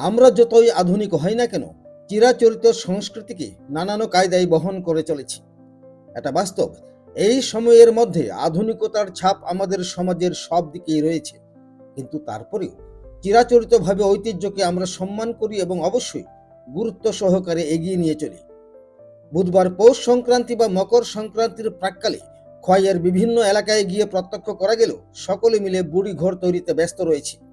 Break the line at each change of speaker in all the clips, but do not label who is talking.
আমরা যতই আধুনিক হই না কেন, চিরাচরিত সংস্কৃতিকে নানান কায়দায় বহন করে চলেছি। এটা বাস্তব। এই সময়ের মধ্যে আধুনিকতার ছাপ আমাদের সমাজের সব দিকেই রয়েছে। কিন্তু তারপরেও চিরাচরিতভাবে ঐতিহ্যকে আমরা সম্মান করি এবং অবশ্যই গুরুত্ব সহকারে এগিয়ে নিয়ে চলি। বুধবার পৌষ সংক্রান্তি বা মকর সংক্রান্তির প্রাককালে খয়ের বিভিন্ন এলাকায় গিয়ে প্রত্যক্ষ করা গেল সকলে মিলে বুড়ি ঘর তৈরিতে ব্যস্ত রয়েছে।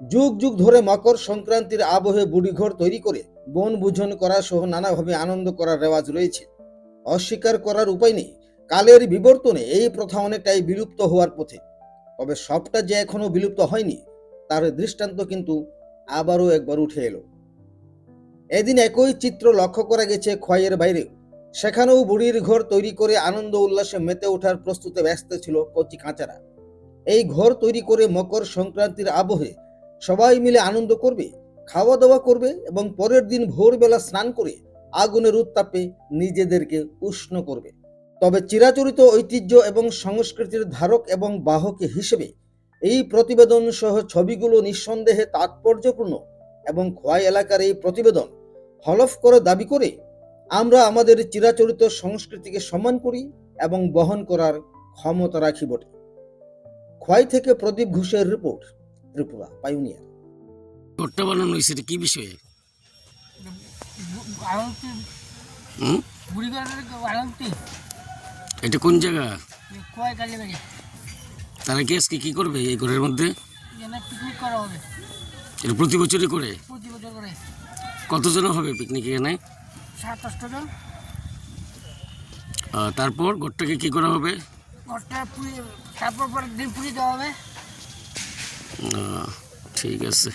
যুগ যুগ ধরে মকর সংক্রান্তির আবহে বুড়িঘর তৈরি করে বন বুঝন করা সহ নানাভাবে আনন্দ করার রেওয়াজ রয়েছে। অস্বীকার করার উপায় নেই। কালের বিবর্তনে এই প্রথা অনেকটাই বিলুপ্ত হওয়ার পথে। তবে সবটা যে এখনও বিলুপ্ত হয়নি, তার দৃষ্টান্ত কিন্তু আবারও একবার উঠে এলো। এদিন একই চিত্র লক্ষ্য করা গেছে ক্ষয়ের বাইরেও। সেখানেও বুড়ির ঘর তৈরি করে আনন্দ উল্লাসে মেতে ওঠার প্রস্তুতে ব্যস্ত ছিল কচি কাঁচারা। এই ঘর তৈরি করে মকর সংক্রান্তির আবহে সবাই মিলে আনন্দ করবে খাওয়া দাওয়া করবে এবং পরের দিন ভোরবেলা স্নান করে আগুনের উত্তাপে নিজেদেরকে উষ্ণ করবে। তবে চিরাচরিত ঐতিহ্য এবং সংস্কৃতির ধারক এবং বাহক হিসেবে এই প্রতিবেদন সহ ছবিগুলো নিঃসন্দেহে তাৎপর্যপূর্ণ এবং খোয়াই এলাকার এই প্রতিবেদন হলফ করে দাবি করে, আমরা আমাদের চিরাচরিত সংস্কৃতিকে সম্মান করি এবং বহন করার ক্ষমতা রাখি বটে। খোয়াই থেকে প্রদীপ ঘোষের রিপোর্ট। ত্রিপুরা পাইউনিয়ার
ঘরটা বানানো হয়েছে এটা কি বিষয়ে? এটা কোন জায়গা? তারা কি আজকে কি করবে এই ঘরের মধ্যে?
পিকনিক করা হবে।
এটা প্রতি বছরই করে?
বছর করে।
কতজন হবে পিকনিক এখানে?
সাত জন।
তারপর ঘরটাকে কি করা হবে?
ঘরটা পুরি তারপর পরের দিন পুরি দেওয়া হবে।
ঠিক আছে।